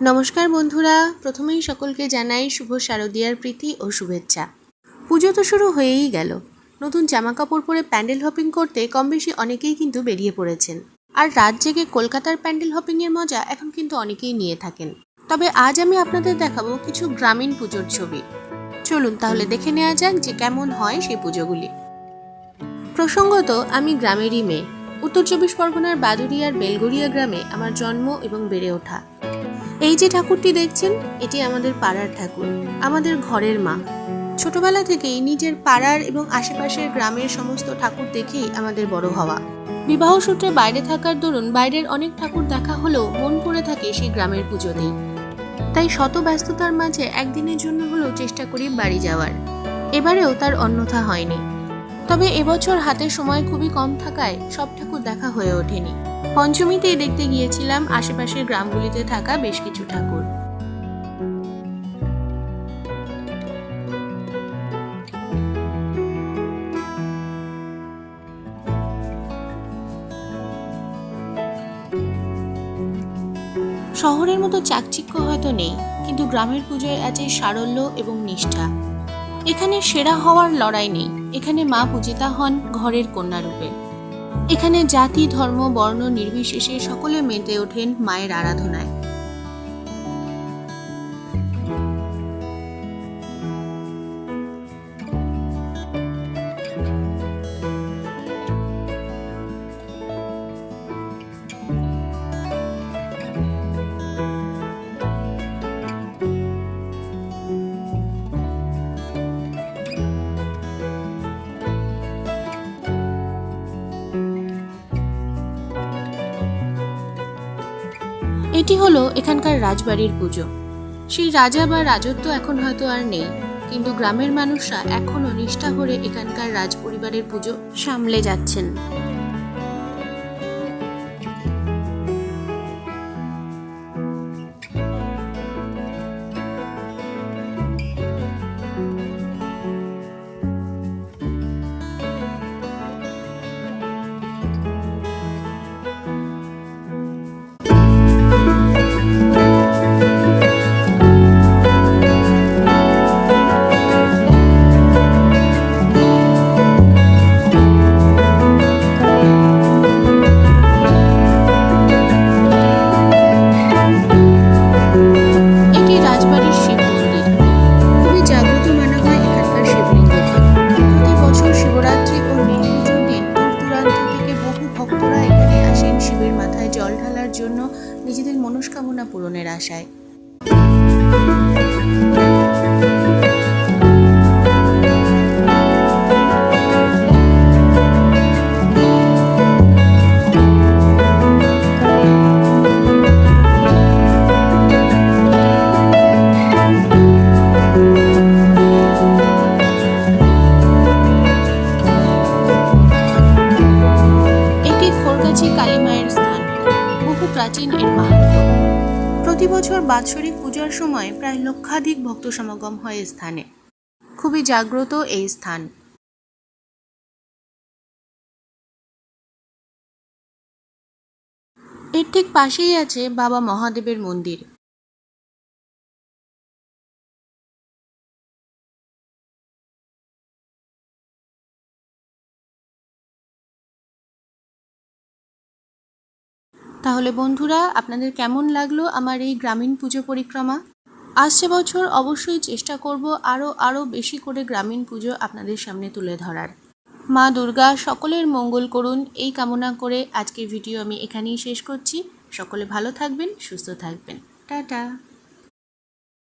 নমস্কার বন্ধুরা, প্রথমেই সকলকে জানাই শুভ শারদীয়ার প্রীতি ও শুভেচ্ছা। পুজো তো শুরু হয়েই গেল। নতুন জামা কাপড় পরে প্যান্ডেল হপিং করতে কম বেশি অনেকেই কিন্তু বেরিয়ে পড়েছেন। আর রাত জেগে কলকাতার প্যান্ডেল হপিংয়ের মজা এখন কিন্তু অনেকেই নিয়ে থাকেন। তবে আজ আমি আপনাদের দেখাবো কিছু গ্রামীণ পুজোর ছবি। চলুন তাহলে দেখে নেওয়া যাক যে কেমন হয় সেই পুজোগুলি। প্রসঙ্গত, আমি গ্রামেরই মেয়ে। উত্তর চব্বিশ পরগনার বাদুরিয়ার বেলগড়িয়া গ্রামে আমার জন্ম এবং বেড়ে ওঠা। এই যে ঠাকুরটি দেখছেন, এটি আমাদের পাড়ার ঠাকুর, আমাদের ঘরের মা। ছোটবেলা থেকেই নিজের পাড়ার এবং আশেপাশের গ্রামের সমস্ত ঠাকুর দেখেই আমাদের বড় হওয়া। বিবাহ সূত্রে বাইরে থাকার দরুন বাইরের অনেক ঠাকুর দেখা হলেও মন পড়ে থাকে সেই গ্রামের পুজোতেই। তাই শত ব্যস্ততার মাঝে একদিনের জন্য হলেও চেষ্টা করি বাড়ি যাওয়ার। এবারেও তার অন্যথা হয়নি। তবে এবছর হাতে সময় খুবই কম থাকায় সব ঠাকুর দেখা হয়ে ওঠেনি। পঞ্চমীতে দেখতে গিয়েছিলাম আশেপাশের গ্রামগুলিতে থাকা বেশ কিছু ঠাকুর। শহরের মতো চাকচিক্য হয়তো নেই, কিন্তু গ্রামের পুজোয় আছে সারল্য এবং নিষ্ঠা। এখানে সেরা হওয়ার লড়াই নেই। এখানে মা পূজিতা হন ঘরের কন্যা রূপে। এখানে জাতি, ধর্ম, বর্ণ নির্বিশেষে সকলে মেতে ওঠেন মায়ের আরাধনায়। এটি হলো এখানকার রাজবাড়ির পুজো। সেই রাজা বা রাজত্ব এখন হয়তো আর নেই, কিন্তু গ্রামের মানুষরা এখনও নিষ্ঠা করে এখানকার রাজপরিবারের পুজো সামলে যাচ্ছেন। জল ঢালার জন্য নিজেদের মনস্কামনা পূরণের আশায়। প্রাচীন এর মাহাত্ম প্রতি বছর বাৎসরিক পূজার সময় প্রায় লক্ষাধিক ভক্ত সমাগম হয় স্থানে। খুবই জাগ্রত এই স্থান। এর ঠিক পাশেই আছে বাবা মহাদেবের মন্দির। তাহলে বন্ধুরা, আপনাদের কেমন লাগল আমার এই গ্রামীণ পুজো পরিক্রমা? আসছে বছর অবশ্যই চেষ্টা করব আরও আরও বেশি করে গ্রামীণ পুজো আপনাদের সামনে তুলে ধরার। মা দুর্গা, সকলের মঙ্গল করুন। এই কামনা করে আজকের ভিডিও আমি এখানেই শেষ করছি। সকলে ভালো থাকবেন, সুস্থ থাকবেন। টাটা।